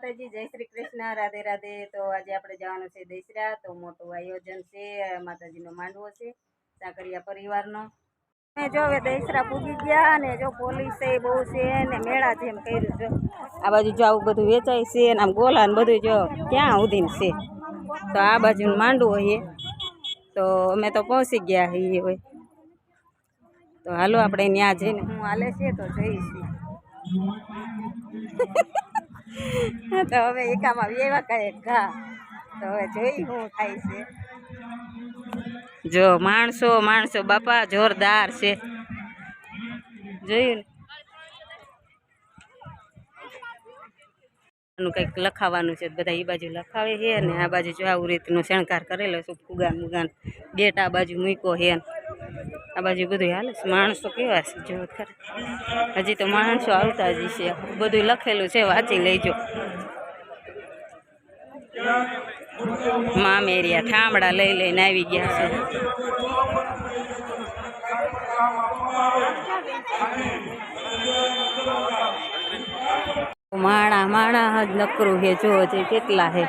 માતાજી, જય શ્રી કૃષ્ણ, રાધે રાધે. તો આજે આપણે જવાનું છે દસરા તો મોટું આયોજન છે, માતાજીનો માંડવો છે, સાકરિયા પરિવારનો. ને જો હવે દસરા પૂગી ગયા અને જો પોલીસ એ બહુ છે ને મેળા જેમ કર્યું છે. આ બાજુ જો આવું બધું વેચાય છે ને આમ ગોલા ને બધું જો ક્યાં ઉધીન છે? તો આ બાજુ માંડવો છે. તો અમે તો પહોંચી ગયા છીએ હોય તો હાલો આપણે ત્યાં જઈને હું હાલે છે તો જઈશું. તો હવે એકામાં એવા કરે ઘા તો હવે જોઈ શું થાય છે. જો માણસો માણસો, બાપા જોરદાર છે. જોયું ને? કંઈક લખાવાનું છે, બધા એ બાજુ લખાવે છે ને, આ બાજુ જો આવું રીતનો શણગાર કરેલો છે, ફુગાન મુગાન બેટ આ બાજુ મૂક્યો છે આ બાજુ બધું હાલે છે. માણસો કેવા છે? જો ખરે. હજી તો માણસો આવતા જ છે બધું લખેલું છે. વાંચી લેજો. મામેરિયા ઠામડા લઈ લઈને આવી ગયા છે. માણા માણા જ નકરું છે જો હજી કેટલા છે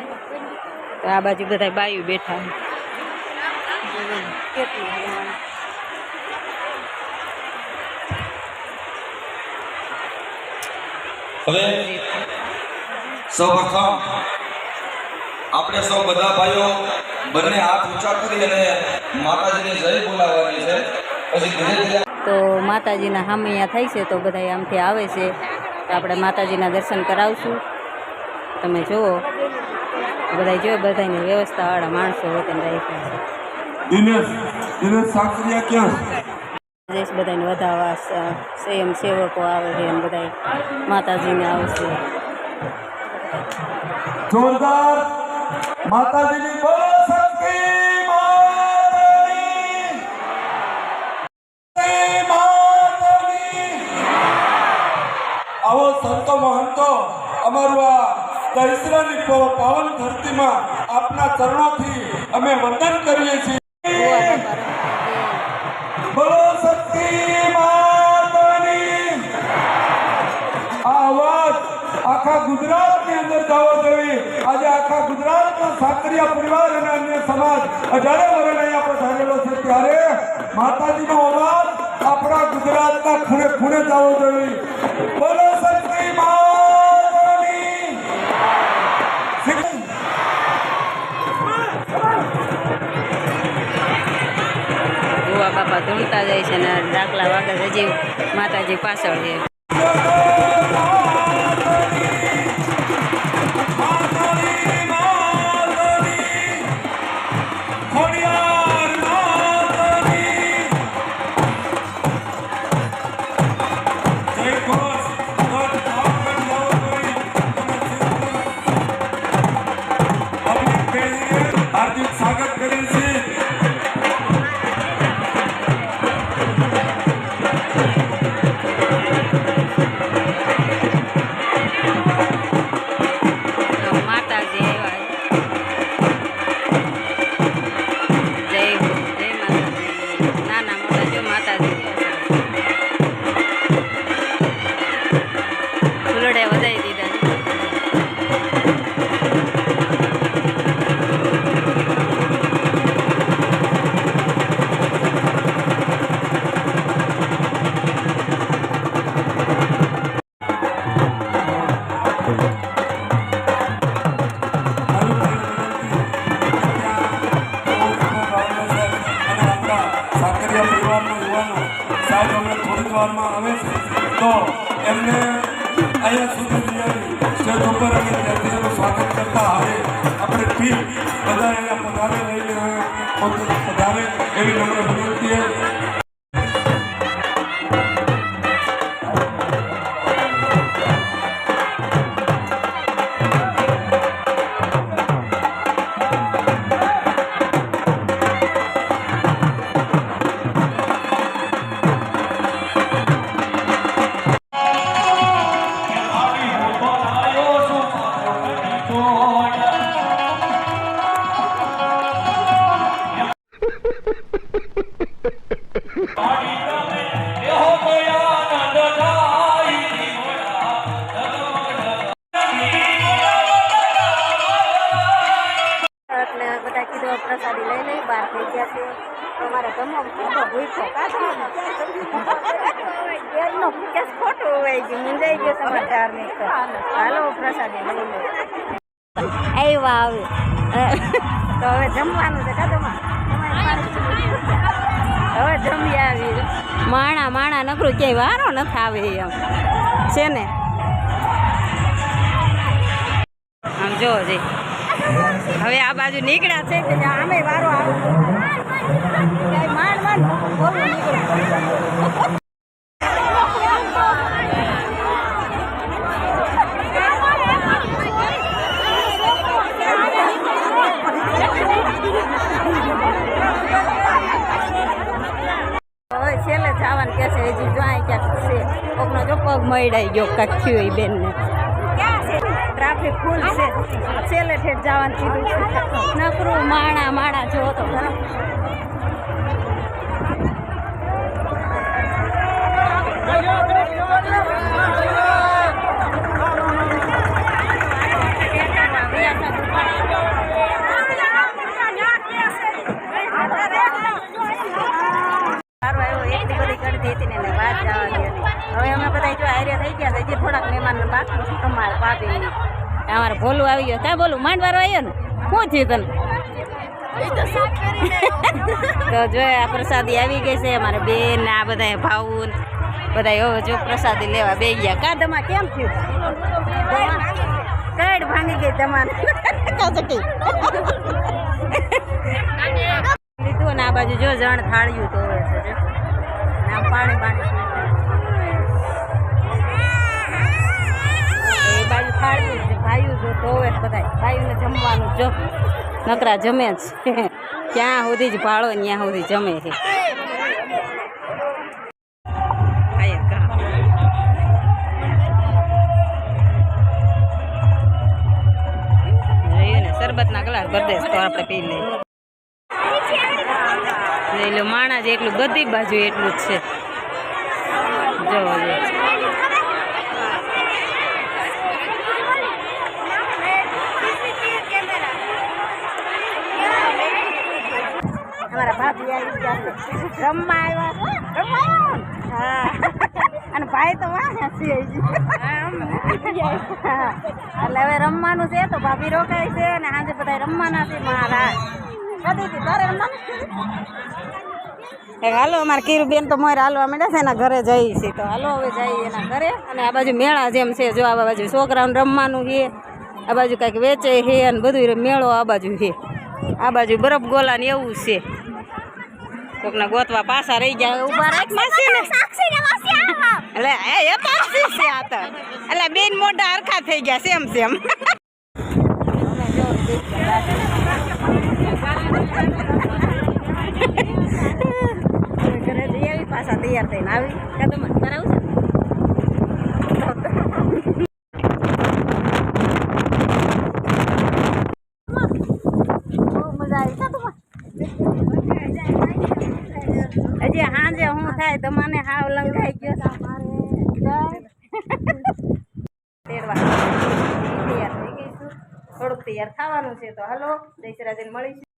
તો આ બાજુ બધા બાયું બેઠા છે કેટલું હવે સૌ પ્રથમ આપણે સૌ બધા ભાઈઓ બંને હાથ ઊંચા કરી અને માતાજીને જય બોલાવવાની છે. પછી ધીરે ધીરે તો માતાજીના હામૈયા થાય છે તો બધા આમથી આવે છે. તો આપણે માતાજીના દર્શન કરાવશું. તમે જુઓ. બધા જો બધાની વ્યવસ્થાવાળા માણસો વતન રાખ્યા છે. દિનેશ દિનેશ સાક્ષરિયા ક્યાં? જઈશ બધાને વધાવવા સ્વયં સેવકો આવે છે અને બધા માતાજીને આવશે. જોરદાર માતાજીની આવો સંતો મહંતો, અમારું આ દૈસરાની પાવન ધરતીમાં આપના ચરણોથી અમે વંદન કરીએ છીએ. સાકરિયા પરિવાર અને અન્ય સમાજ અઢારે વર્ષ અહીંયા પધારેલો છે ત્યારે માતાજીનો અવાજ આપણા ગુજરાતના ખૂણે ખૂણે જવો જોઈએ. બોલો શક્તિ બાપા ધૂણતા જાય છે અને ડાકલા વાગે હજી માતાજી પાછળ છે. માતાજી નાના મોટા જો માતાજી તો એમને અહીંયા સુધી સ્ટેજ ઉપર અને ત્યાંથી એનું સ્વાગત કરતા આવે આપણે ટીમ બધા અહીંયા પધારે પોતે પધારે એવી નમ્ર વિનંતી કીધું પ્રસાદી લઈ લઈ, બહાર થઈ ગયા છે. અમારે જમો ખોટો ભૂખો એમનો કેસ ખોટો હોય છે મુંજાઈ ગયો સમાચાર ને હાલો, પ્રસાદી લઈ લો. આવ્યા આવે તો હવે જમવાનું છે કાદોમાં હવે જમી આવી. માણા માણા નકરું ક્યાંય વારો નથી આવે એમ. છે ને? આમ જો જઈ હવે આ બાજુ નીકળ્યા છે કે જ્યાં આમે વારો આવે. છેલ્લે જવાનું કે છે, હજી જો અહીં ક્યાંક છે. કોકનો જો પગ મળી ગયો કાંક થયું એ બેનને. ટ્રાફિક ફૂલ છે. છેલ્લે ઠેઠ જવાનું કીધું છે. નકરું માણા માણા જો તો ખરા હવે અમે બધા જો હારે થઈ ગયા છે થોડાક મહેમાન બાકી છે તમારે ભાભી અમારે ભોલું આવી ગયો. ક્યાં બોલું માંડવારો આવ્યો ને? શું થયું તને? તો જો આ પ્રસાદી આવી ગઈ છે અમારે બેન આ બધા ભાવું બધા જો પ્રસાદી લેવા બે ગયા. કા તમા કેમ થયું? કડ ભાંગી ગઈ તમારે. લીધું ને આ બાજુ જો જણ થાળ્યું તો પાણી પાણી ભાઈઓ જો બધા ભાઈઓને જમવાનું જો. નકરા જમે જ. ક્યાં સુધી જ ભાળો ત્યાં સુધી જમે છે. શરબતના ગ્લાસ ભરદેશ તો આપણે પી એટલે માણા જ એટલું બધી બાજુ એટલું જ છે. જોવો જો અમારા અને ભાઈ તો એટલે હવે રમવાનું છે તો ભાભી રોકાય છે અને સાંજે બધા રમવાના છે મહારાજ હાલો અમારે કીરુબેન તો મોર હાલવા માંડ્યા છે એના ઘરે જઈએ છીએ તો હાલો હવે જઈએ એના ઘરે અને આ બાજુ મેળા જેમ છે જો આ બાજુ છોકરાઓને રમવાનું છે આ બાજુ કાંઈક વેચે છે અને બધું મેળો આ બાજુ છે. આ બાજુ બરફ ગોલા ને એવું છે. કોકના ગોતવા પાસા રહી ગયા ઊભા રાખ માસી ને. એટલે એ પાછી છે આ તો. એટલે બેન મોઢા હરખા થઈ ગયા સેમ સેમ. ઘરે જઈ આવી પાછા તૈયાર થઈને આવી. કાં તમારે કરાવું છે બહુ મજા આવી કાં તમારે હજી સાંજે હું થાય તમને હાવ લંઘાઈ ગયો તૈયાર થઈ ગઈ છું. થોડુંક તૈયાર થવાનું છે તો હાલો દશરાજને મળીશું.